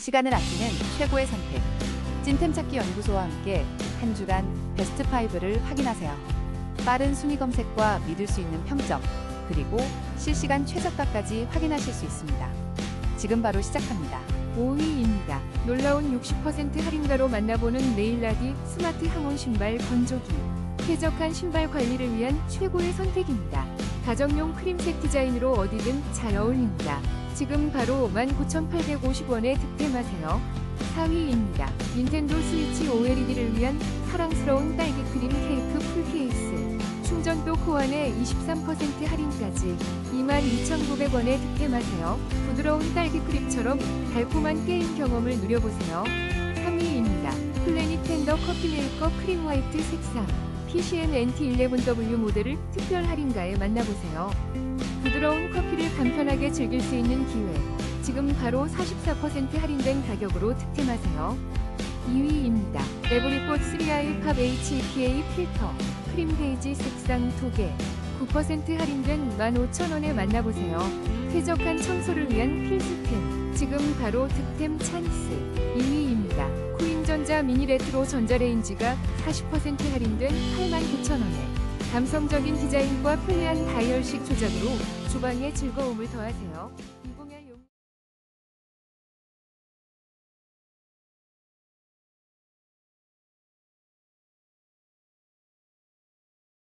시간을 아끼는 최고의 선택. 찐템 찾기 연구소와 함께 한 주간 베스트 5를 확인하세요. 빠른 순위 검색과 믿을 수 있는 평점, 그리고 실시간 최저가까지 확인하실 수 있습니다. 지금 바로 시작합니다. 5위입니다. 놀라운 60% 할인가로 만나보는 네일라디 스마트 항온 신발 건조기. 쾌적한 신발 관리를 위한 최고의 선택입니다. 가정용 크림색 디자인으로 어디든 잘 어울립니다. 지금 바로 19,850원에 득템하세요. 4위입니다. 닌텐도 스위치 OLED를 위한 사랑스러운 딸기 크림 케이크 풀 케이스. 충전도 코안에 23% 할인까지 22,900원에 득템하세요. 부드러운 딸기 크림처럼 달콤한 게임 경험을 누려보세요. 3위입니다. 플래닛 텐더 커피 메이커 크림 화이트 색상. PCN NT11W 모델을 특별 할인가에 만나보세요. 부드러운 커피를 간편하게 즐길 수 있는 기회. 지금 바로 44% 할인된 가격으로 득템하세요. 2위입니다. 에브리꽃 3i 팝 HEPA 필터 크림 베이지 색상 2개 9% 할인된 15,000원에 만나보세요. 쾌적한 청소를 위한 필수템 지금 바로 득템 찬스 2위입니다. 미니 레트로 전자레인지가 40% 할인된 89,000원에 감성적인 디자인과 편리한 다이얼식 조작으로 주방의 즐거움을 더하세요.